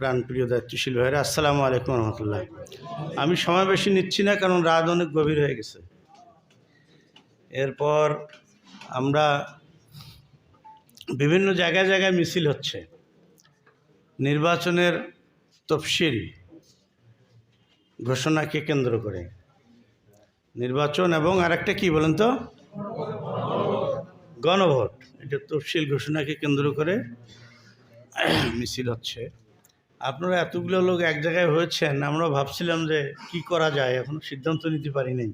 প্রাণপ্রিয় দায়িত্বশীল ভাইরা, আসসালামু আলাইকুম রহমতুল্লাহ। আমি সময় বেশি নিচ্ছি না কারণ রাত অনেক গভীর হয়ে গেছে। এরপর আমরা বিভিন্ন জায়গায় জায়গায় মিছিল হচ্ছে। নির্বাচনের তফসিল ঘোষণাকে কেন্দ্র করে। নির্বাচন এবং আরেকটা কি বলেন তো? গণভোট, এটা তফসিল ঘোষণাকে কেন্দ্র করে মিছিল হচ্ছে। আপনারা এতগুলো লোক এক জায়গায় হয়েছেন আমরা ভাবছিলাম যে কি করা যায়, এখনও সিদ্ধান্ত নিতে পারি নাই।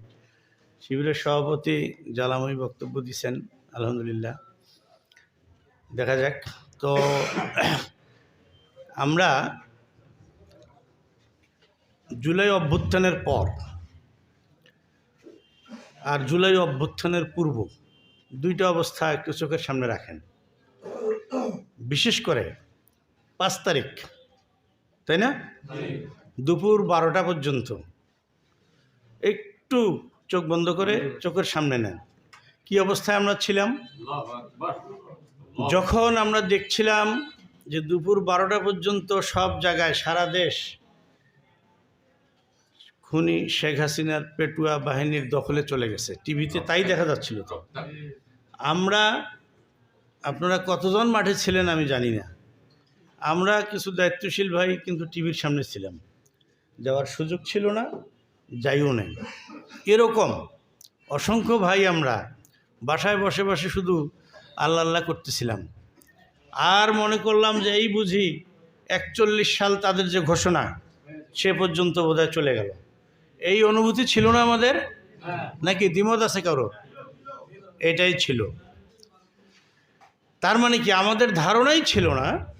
শিবিরের সভাপতি জ্বালাময়ী বক্তব্য দিচ্ছেন আলহামদুলিল্লাহ। দেখা যাক। তো আমরা জুলাই অভ্যুত্থানের পর আর জুলাই অভ্যুত্থানের পূর্ব দুইটা অবস্থা একটু চোখের সামনে রাখেন। বিশেষ করে পাঁচ তারিখ তাই না? দুপুর বারোটা পর্যন্ত। একটু চোখ বন্ধ করে চোখের সামনে নেন। কি অবস্থায় আমরা ছিলাম? যখন আমরা দেখছিলাম যে দুপুর বারোটা পর্যন্ত সব জায়গায়, সারা দেশ, খুনি শেখ হাসিনার পেটুয়া বাহিনীর দখলে চলে গেছে। টিভিতে তাই দেখা যাচ্ছিল তো। আমরা, আপনারা কতজন মাঠে ছিলেন আমি জানি না। আমরা কিছু দায়িত্বশীল ভাই কিন্তু টিভির সামনে ছিলাম। যাওয়ার সুযোগ ছিল না, যাইও নেই। এরকম অসংখ্য ভাই আমরা বাসায় বসে বসে শুধু আল্লাহ আল্লাহ করতেছিলাম। আর মনে করলাম যে এই বুঝি একচল্লিশ সাল তাদের যে ঘোষণা, সে পর্যন্ত বোধহয় চলে গেল। এই অনুভূতি ছিল না আমাদের? নাকি দ্বিমত আছে কারও এটাই ছিল। তার মানে কি আমাদের ধারণাই ছিল না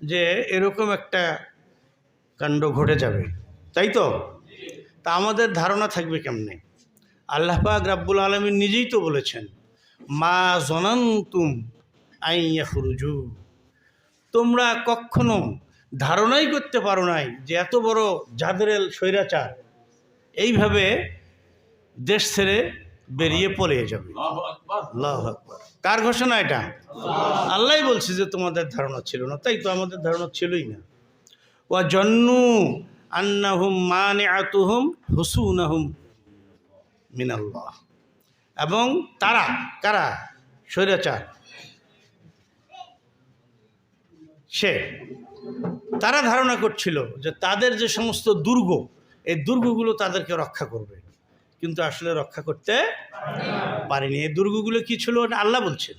যে এরকম একটা কাণ্ড ঘটে যাবে। তাই তো? তা আমাদের ধারণা থাকবে কেমনে? আল্লাহ পাক রাব্বুল আলমী নিজেই তো বলেছেন, মা জনান্তুম আইয়া খুরুজু তোমরা কখনো ধারণাই করতে পারো নাই যে এত বড় জাদরেল স্বৈরাচার। এইভাবে দেশ ছেড়ে বেরিয়ে পড়ে যাবে। আল্লাহ আকবার। কার ঘোষণা এটা? আল্লাহ। বলছে যে তোমাদের ধারণা ছিল না তাই তো আমাদের ধারণা ছিলই না। ওয়া জন্নু আন্নাহুম মানে আতুহুম হুসুনাহুম মিনাল্লাহ। এবং তারা কারা? স্বৈরাচার। সে তারা ধারণা করছিল যে তাদের যে সমস্ত দুর্গ এই দুর্গগুলো তাদেরকে রক্ষা করবে। কিন্তু আসলে রক্ষা করতে পারেনি। এই দুর্গগুলো কি ছিল আল্লাহ বলছেন।